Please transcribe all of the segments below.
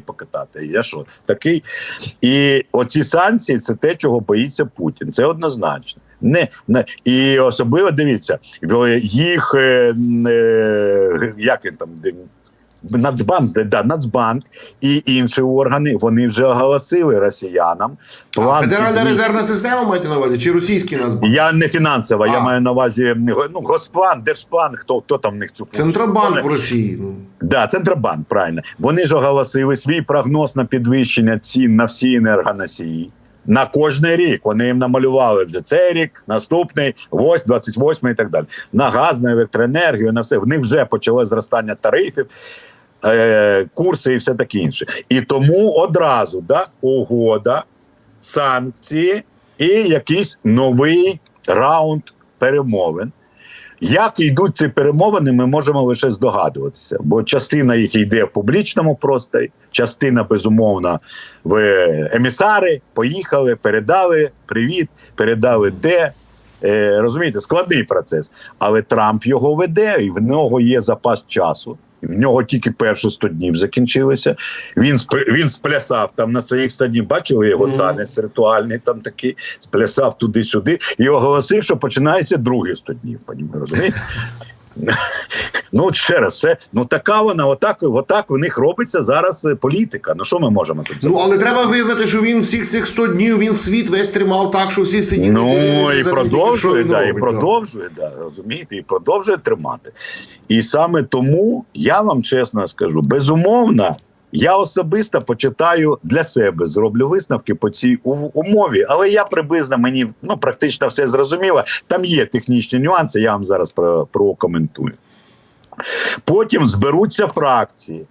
покатати. Я що такий? І оці санкції це те, чого боїться Путін. Це однозначно. Не, не і особливо дивіться, їх е, е, як він там Нацбанк, да, Нацбанк і інші органи вони вже оголосили росіянам план Федеральна підвищення- резервна система маєте на увазі? Чи російський Нацбанк? Я не фінансова, я маю на увазі ну, Госплан, Держплан, хто, хто там в них цю функцію Центробанк виконує. в Росії. Ну. Да, Центробанк, правильно. Вони ж оголосили свій прогноз на підвищення цін на всі енергоносії. На кожний рік вони їм намалювали вже цей рік, наступний, 8, 28 і так далі. На газ, на електроенергію, на все. В них вже почало зростання тарифів, е, курси і все таке інше. І тому одразу да, угода, санкції і якийсь новий раунд перемовин. Як йдуть ці перемовини, ми можемо лише здогадуватися, бо частина їх йде в публічному просторі, частина безумовно в емісари поїхали, передали привіт, передали те. Е, розумієте, складний процес. Але Трамп його веде, і в нього є запас часу. В нього тільки перші 100 днів закінчилися. Він сп- він сплясав там на своїх 100 днів. Бачили його Мгм. танець ритуальний, там такий сплясав туди-сюди і оголосив, що починається другі 100 днів. Розумієте? Ну, от ще раз, це ну така вона, отак, отак в них робиться зараз е, політика. Ну що ми можемо тут Ну, але треба визнати, що він всіх цих 100 днів він світ весь тримав так, що всі сиділи. Ну і продовжує, да, і продовжує, да, розумієте, і продовжує тримати. І саме тому я вам чесно скажу, безумовно, я особисто почитаю для себе, зроблю висновки по цій умові, але я приблизно мені ну практично все зрозуміло. Там є технічні нюанси, я вам зараз про, прокоментую. Потім зберуться фракції.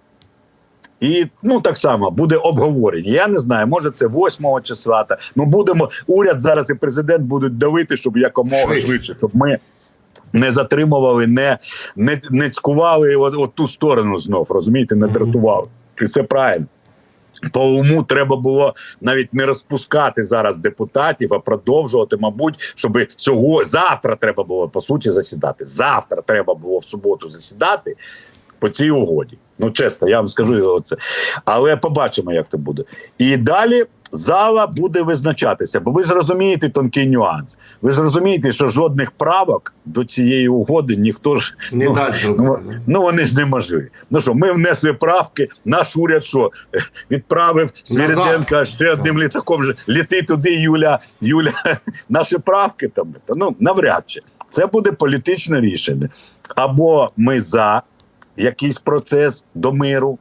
І ну так само буде обговорення. Я не знаю, може це 8 числа. Та ну будемо уряд зараз і президент будуть давити, щоб якомога Швидше. швидше, щоб ми не затримували, не, не, не цькували от, от ту сторону знов, розумієте, не дратували. І це правильно. По уму треба було навіть не розпускати зараз депутатів, а продовжувати, мабуть, щоб цього завтра треба було по суті засідати. Завтра треба було в суботу засідати по цій угоді. Ну чесно, я вам скажу це. Але побачимо, як це буде. І далі зала буде визначатися, бо ви ж розумієте тонкий нюанс. Ви ж розумієте, що жодних правок до цієї угоди ніхто ж Не ну, дасть Ну, ну вони ж неможливі. Ну що, ми внесли правки, наш уряд що відправив Свириденка ще одним літаком. же літи туди, Юля, Юля, наші правки там. Ну навряд чи це буде політичне рішення. Або ми за якийсь процес до миру,